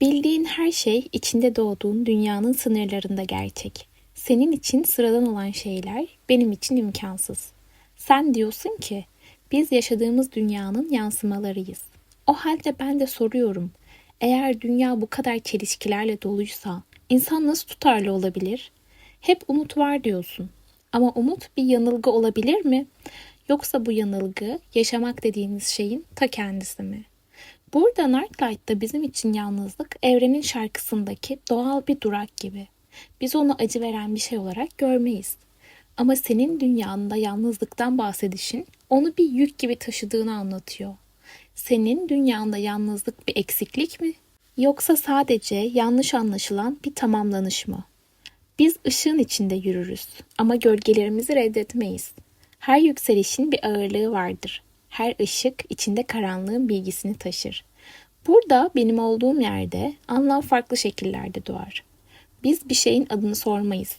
Bildiğin her şey içinde doğduğun dünyanın sınırlarında gerçek. Senin için sıradan olan şeyler benim için imkansız. Sen diyorsun ki biz yaşadığımız dünyanın yansımalarıyız. O halde ben de soruyorum. Eğer dünya bu kadar çelişkilerle doluysa insan nasıl tutarlı olabilir? Hep umut var diyorsun. Ama umut bir yanılgı olabilir mi? Yoksa bu yanılgı yaşamak dediğiniz şeyin ta kendisi mi? Burada Nightlight'ta bizim için yalnızlık evrenin şarkısındaki doğal bir durak gibi. Biz onu acı veren bir şey olarak görmeyiz. Ama senin dünyanda yalnızlıktan bahsedişin onu bir yük gibi taşıdığını anlatıyor. Senin dünyanda yalnızlık bir eksiklik mi? Yoksa sadece yanlış anlaşılan bir tamamlanış mı? Biz ışığın içinde yürürüz ama gölgelerimizi reddetmeyiz. Her yükselişin bir ağırlığı vardır. Her ışık içinde karanlığın bilgisini taşır. Burada benim olduğum yerde anlam farklı şekillerde doğar. Biz bir şeyin adını sormayız.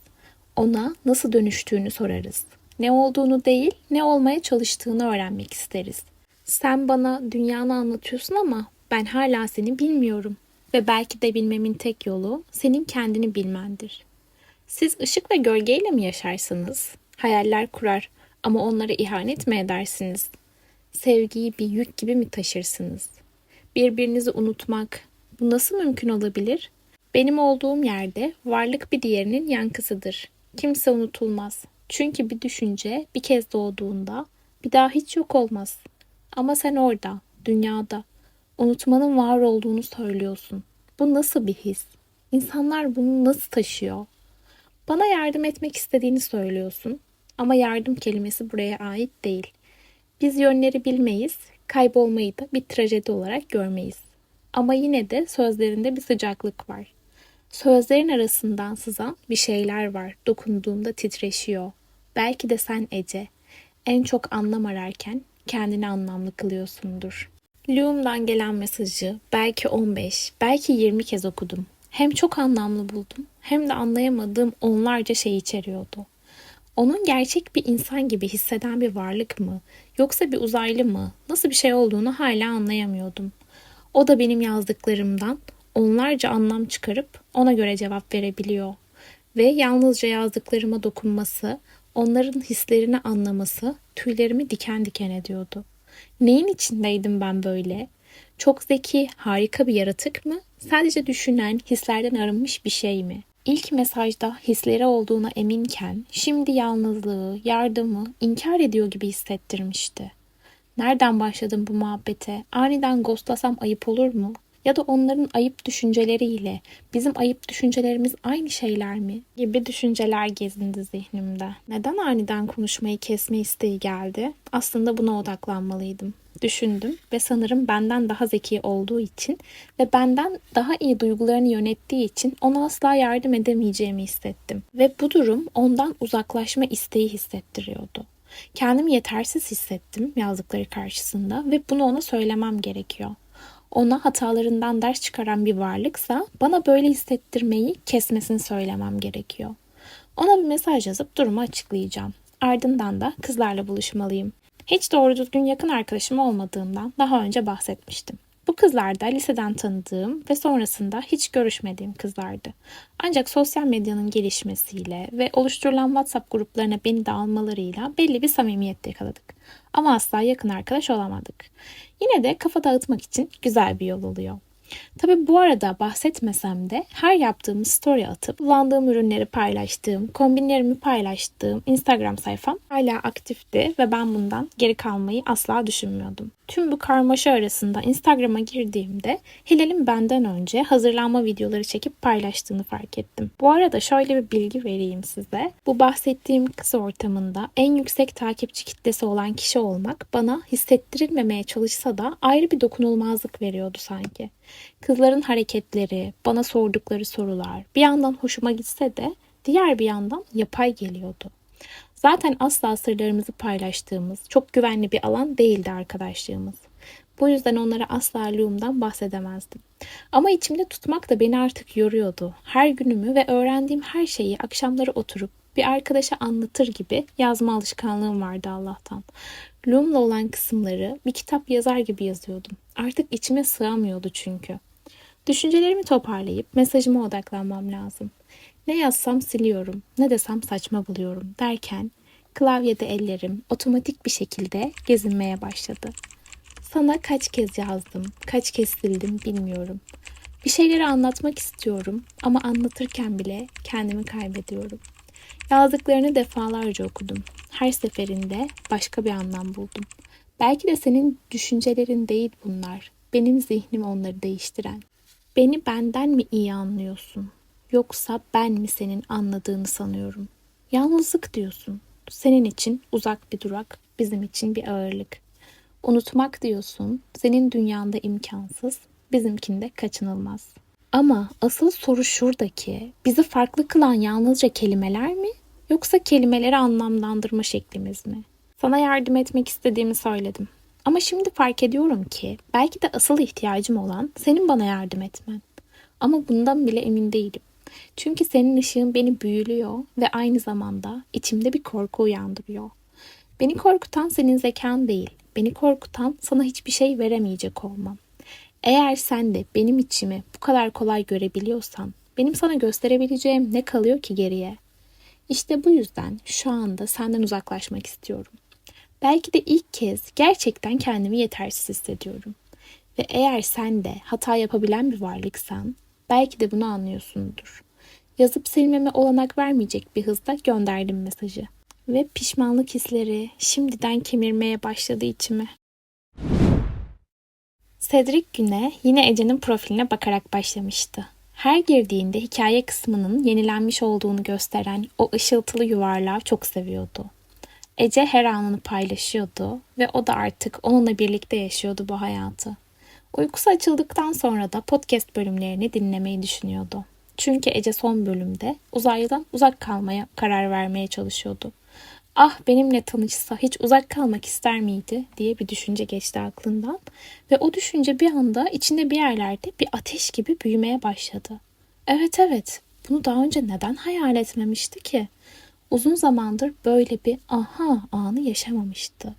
Ona nasıl dönüştüğünü sorarız. Ne olduğunu değil, ne olmaya çalıştığını öğrenmek isteriz. Sen bana dünyanı anlatıyorsun ama ben hala seni bilmiyorum ve belki de bilmemin tek yolu senin kendini bilmendir. Siz ışık ve gölgeyle mi yaşarsınız? Hayaller kurar ama onlara ihanet mi edersiniz? Sevgiyi bir yük gibi mi taşırsınız? Birbirinizi unutmak bu nasıl mümkün olabilir? Benim olduğum yerde varlık bir diğerinin yankısıdır. Kimse unutulmaz. Çünkü bir düşünce bir kez doğduğunda bir daha hiç yok olmaz. Ama sen orada, dünyada unutmanın var olduğunu söylüyorsun. Bu nasıl bir his? İnsanlar bunu nasıl taşıyor? Bana yardım etmek istediğini söylüyorsun ama yardım kelimesi buraya ait değil. Biz yönleri bilmeyiz, kaybolmayı da bir trajedi olarak görmeyiz. Ama yine de sözlerinde bir sıcaklık var. Sözlerin arasından sızan bir şeyler var. Dokunduğunda titreşiyor. Belki de sen Ece en çok anlam ararken kendini anlamlı kılıyorsundur. Lume'dan gelen mesajı belki 15, belki 20 kez okudum. Hem çok anlamlı buldum hem de anlayamadığım onlarca şey içeriyordu. Onun gerçek bir insan gibi hisseden bir varlık mı yoksa bir uzaylı mı nasıl bir şey olduğunu hala anlayamıyordum. O da benim yazdıklarımdan onlarca anlam çıkarıp ona göre cevap verebiliyor. Ve yalnızca yazdıklarıma dokunması, onların hislerini anlaması tüylerimi diken diken ediyordu. Neyin içindeydim ben böyle? Çok zeki, harika bir yaratık mı? Sadece düşünen, hislerden arınmış bir şey mi? İlk mesajda hisleri olduğuna eminken şimdi yalnızlığı, yardımı inkar ediyor gibi hissettirmişti. Nereden başladım bu muhabbete? Aniden ghostlasam ayıp olur mu? Ya da onların ayıp düşünceleriyle bizim ayıp düşüncelerimiz aynı şeyler mi? Gibi düşünceler gezindi zihnimde. Neden aniden konuşmayı kesme isteği geldi? Aslında buna odaklanmalıydım. Düşündüm ve sanırım benden daha zeki olduğu için ve benden daha iyi duygularını yönettiği için ona asla yardım edemeyeceğimi hissettim. Ve bu durum ondan uzaklaşma isteği hissettiriyordu. Kendimi yetersiz hissettim yazdıkları karşısında ve bunu ona söylemem gerekiyor ona hatalarından ders çıkaran bir varlıksa bana böyle hissettirmeyi kesmesini söylemem gerekiyor. Ona bir mesaj yazıp durumu açıklayacağım. Ardından da kızlarla buluşmalıyım. Hiç doğru düzgün yakın arkadaşım olmadığından daha önce bahsetmiştim. Bu kızlar da liseden tanıdığım ve sonrasında hiç görüşmediğim kızlardı. Ancak sosyal medyanın gelişmesiyle ve oluşturulan WhatsApp gruplarına beni de almalarıyla belli bir samimiyet yakaladık. Ama asla yakın arkadaş olamadık. Yine de kafa dağıtmak için güzel bir yol oluyor. Tabi bu arada bahsetmesem de her yaptığım story atıp kullandığım ürünleri paylaştığım, kombinlerimi paylaştığım Instagram sayfam hala aktifti ve ben bundan geri kalmayı asla düşünmüyordum. Tüm bu karmaşa arasında Instagram'a girdiğimde Hilal'in benden önce hazırlanma videoları çekip paylaştığını fark ettim. Bu arada şöyle bir bilgi vereyim size. Bu bahsettiğim kız ortamında en yüksek takipçi kitlesi olan kişi olmak bana hissettirilmemeye çalışsa da ayrı bir dokunulmazlık veriyordu sanki. Kızların hareketleri, bana sordukları sorular bir yandan hoşuma gitse de diğer bir yandan yapay geliyordu. Zaten asla sırlarımızı paylaştığımız çok güvenli bir alan değildi arkadaşlığımız. Bu yüzden onlara asla Loom'dan bahsedemezdim. Ama içimde tutmak da beni artık yoruyordu. Her günümü ve öğrendiğim her şeyi akşamları oturup bir arkadaşa anlatır gibi yazma alışkanlığım vardı Allah'tan. Loom'la olan kısımları bir kitap yazar gibi yazıyordum. Artık içime sığamıyordu çünkü. Düşüncelerimi toparlayıp mesajıma odaklanmam lazım. Ne yazsam siliyorum, ne desem saçma buluyorum derken klavyede ellerim otomatik bir şekilde gezinmeye başladı. Sana kaç kez yazdım, kaç kez sildim bilmiyorum. Bir şeyleri anlatmak istiyorum ama anlatırken bile kendimi kaybediyorum. Yazdıklarını defalarca okudum. Her seferinde başka bir anlam buldum. Belki de senin düşüncelerin değil bunlar. Benim zihnim onları değiştiren. Beni benden mi iyi anlıyorsun? Yoksa ben mi senin anladığını sanıyorum? Yalnızlık diyorsun. Senin için uzak bir durak, bizim için bir ağırlık. Unutmak diyorsun, senin dünyanda imkansız, bizimkinde kaçınılmaz. Ama asıl soru şuradaki, bizi farklı kılan yalnızca kelimeler mi? Yoksa kelimeleri anlamlandırma şeklimiz mi? Sana yardım etmek istediğimi söyledim. Ama şimdi fark ediyorum ki belki de asıl ihtiyacım olan senin bana yardım etmen. Ama bundan bile emin değilim. Çünkü senin ışığın beni büyülüyor ve aynı zamanda içimde bir korku uyandırıyor. Beni korkutan senin zekan değil. Beni korkutan sana hiçbir şey veremeyecek olmam. Eğer sen de benim içimi bu kadar kolay görebiliyorsan benim sana gösterebileceğim ne kalıyor ki geriye? İşte bu yüzden şu anda senden uzaklaşmak istiyorum. Belki de ilk kez gerçekten kendimi yetersiz hissediyorum. Ve eğer sen de hata yapabilen bir varlıksan belki de bunu anlıyorsundur. Yazıp silmeme olanak vermeyecek bir hızda gönderdim mesajı. Ve pişmanlık hisleri şimdiden kemirmeye başladı içimi. Cedric güne yine Ece'nin profiline bakarak başlamıştı. Her girdiğinde hikaye kısmının yenilenmiş olduğunu gösteren o ışıltılı yuvarlağı çok seviyordu. Ece her anını paylaşıyordu ve o da artık onunla birlikte yaşıyordu bu hayatı. Uykusu açıldıktan sonra da podcast bölümlerini dinlemeyi düşünüyordu. Çünkü Ece son bölümde uzaylıdan uzak kalmaya karar vermeye çalışıyordu. Ah benimle tanışsa hiç uzak kalmak ister miydi diye bir düşünce geçti aklından ve o düşünce bir anda içinde bir yerlerde bir ateş gibi büyümeye başladı. Evet evet bunu daha önce neden hayal etmemişti ki? Uzun zamandır böyle bir aha anı yaşamamıştı.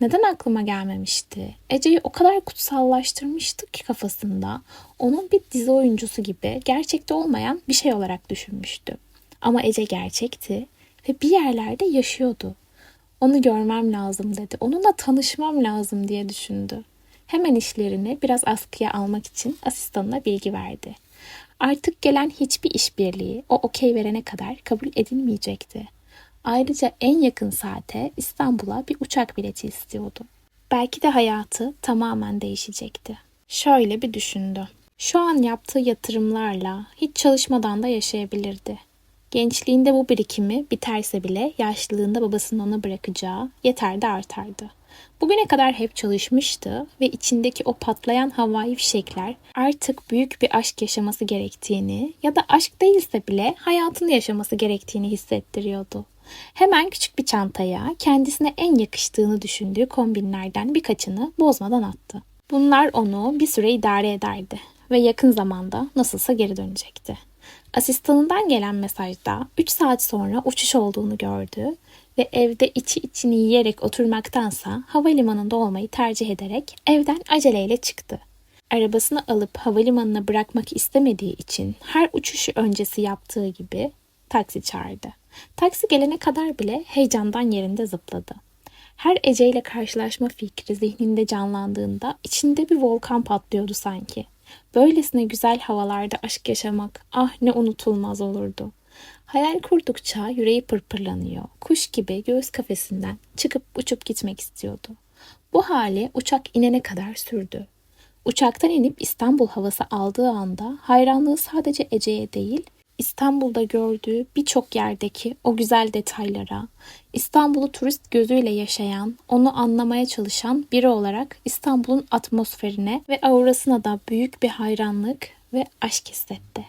Neden aklıma gelmemişti? Ece'yi o kadar kutsallaştırmıştı ki kafasında. Onun bir dizi oyuncusu gibi gerçekte olmayan bir şey olarak düşünmüştü. Ama Ece gerçekti ve bir yerlerde yaşıyordu. Onu görmem lazım dedi. Onunla tanışmam lazım diye düşündü. Hemen işlerini biraz askıya almak için asistanına bilgi verdi. Artık gelen hiçbir işbirliği o okey verene kadar kabul edilmeyecekti. Ayrıca en yakın saate İstanbul'a bir uçak bileti istiyordu. Belki de hayatı tamamen değişecekti. Şöyle bir düşündü. Şu an yaptığı yatırımlarla hiç çalışmadan da yaşayabilirdi. Gençliğinde bu birikimi biterse bile yaşlılığında babasının ona bırakacağı yeter de artardı. Bugüne kadar hep çalışmıştı ve içindeki o patlayan havai fişekler artık büyük bir aşk yaşaması gerektiğini ya da aşk değilse bile hayatını yaşaması gerektiğini hissettiriyordu. Hemen küçük bir çantaya kendisine en yakıştığını düşündüğü kombinlerden birkaçını bozmadan attı. Bunlar onu bir süre idare ederdi ve yakın zamanda nasılsa geri dönecekti. Asistanından gelen mesajda 3 saat sonra uçuş olduğunu gördü ve evde içi içini yiyerek oturmaktansa havalimanında olmayı tercih ederek evden aceleyle çıktı. Arabasını alıp havalimanına bırakmak istemediği için her uçuşu öncesi yaptığı gibi taksi çağırdı. Taksi gelene kadar bile heyecandan yerinde zıpladı. Her Ece ile karşılaşma fikri zihninde canlandığında içinde bir volkan patlıyordu sanki. Böylesine güzel havalarda aşk yaşamak ah ne unutulmaz olurdu. Hayal kurdukça yüreği pırpırlanıyor. Kuş gibi göğüs kafesinden çıkıp uçup gitmek istiyordu. Bu hali uçak inene kadar sürdü. Uçaktan inip İstanbul havası aldığı anda hayranlığı sadece Ece'ye değil, İstanbul'da gördüğü birçok yerdeki o güzel detaylara, İstanbul'u turist gözüyle yaşayan, onu anlamaya çalışan biri olarak İstanbul'un atmosferine ve aurasına da büyük bir hayranlık ve aşk hissetti.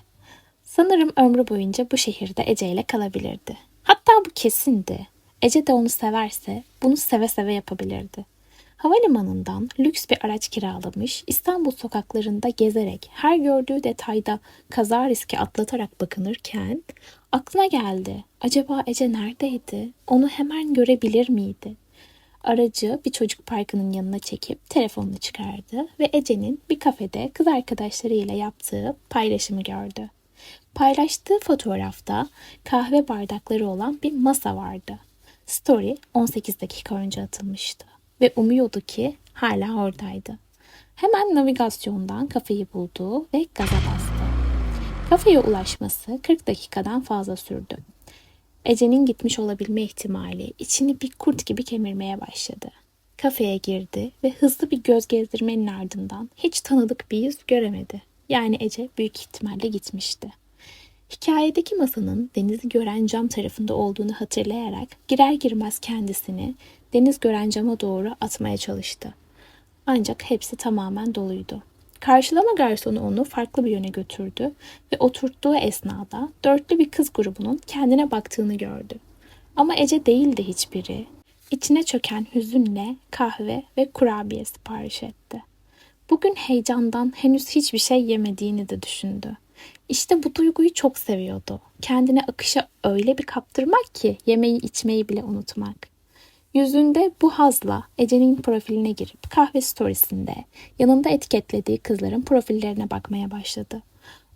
Sanırım ömrü boyunca bu şehirde Ece ile kalabilirdi. Hatta bu kesindi. Ece de onu severse bunu seve seve yapabilirdi. Havalimanından lüks bir araç kiralamış, İstanbul sokaklarında gezerek her gördüğü detayda kaza riski atlatarak bakınırken aklına geldi. Acaba Ece neredeydi? Onu hemen görebilir miydi? Aracı bir çocuk parkının yanına çekip telefonunu çıkardı ve Ece'nin bir kafede kız arkadaşlarıyla yaptığı paylaşımı gördü. Paylaştığı fotoğrafta kahve bardakları olan bir masa vardı. Story 18 dakika önce atılmıştı ve umuyordu ki hala oradaydı. Hemen navigasyondan kafeyi buldu ve gaza bastı. Kafeye ulaşması 40 dakikadan fazla sürdü. Ece'nin gitmiş olabilme ihtimali içini bir kurt gibi kemirmeye başladı. Kafeye girdi ve hızlı bir göz gezdirmenin ardından hiç tanıdık bir yüz göremedi. Yani Ece büyük ihtimalle gitmişti. Hikayedeki masanın denizi gören cam tarafında olduğunu hatırlayarak girer girmez kendisini deniz gören cama doğru atmaya çalıştı. Ancak hepsi tamamen doluydu. Karşılama garsonu onu farklı bir yöne götürdü ve oturttuğu esnada dörtlü bir kız grubunun kendine baktığını gördü. Ama Ece değildi hiçbiri. İçine çöken hüzünle kahve ve kurabiye sipariş etti. Bugün heyecandan henüz hiçbir şey yemediğini de düşündü. İşte bu duyguyu çok seviyordu. Kendine akışa öyle bir kaptırmak ki yemeği içmeyi bile unutmak. Yüzünde bu hazla Ece'nin profiline girip kahve storiesinde yanında etiketlediği kızların profillerine bakmaya başladı.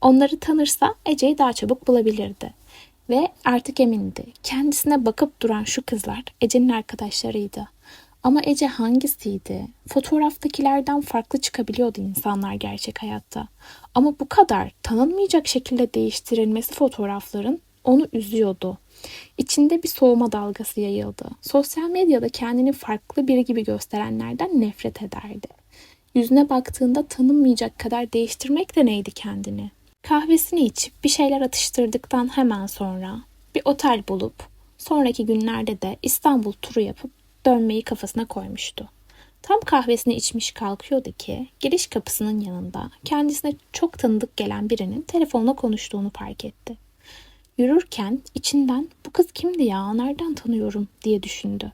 Onları tanırsa Ece'yi daha çabuk bulabilirdi. Ve artık emindi. Kendisine bakıp duran şu kızlar Ece'nin arkadaşlarıydı. Ama Ece hangisiydi? Fotoğraftakilerden farklı çıkabiliyordu insanlar gerçek hayatta. Ama bu kadar tanınmayacak şekilde değiştirilmesi fotoğrafların onu üzüyordu. İçinde bir soğuma dalgası yayıldı. Sosyal medyada kendini farklı biri gibi gösterenlerden nefret ederdi. Yüzüne baktığında tanınmayacak kadar değiştirmek de neydi kendini? Kahvesini içip bir şeyler atıştırdıktan hemen sonra bir otel bulup sonraki günlerde de İstanbul turu yapıp dönmeyi kafasına koymuştu. Tam kahvesini içmiş kalkıyordu ki giriş kapısının yanında kendisine çok tanıdık gelen birinin telefonla konuştuğunu fark etti. Yürürken içinden bu kız kimdi ya nereden tanıyorum diye düşündü.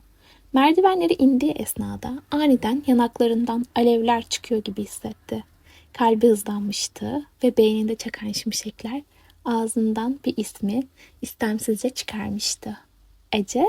Merdivenleri indiği esnada aniden yanaklarından alevler çıkıyor gibi hissetti. Kalbi hızlanmıştı ve beyninde çakan şimşekler ağzından bir ismi istemsizce çıkarmıştı. Ece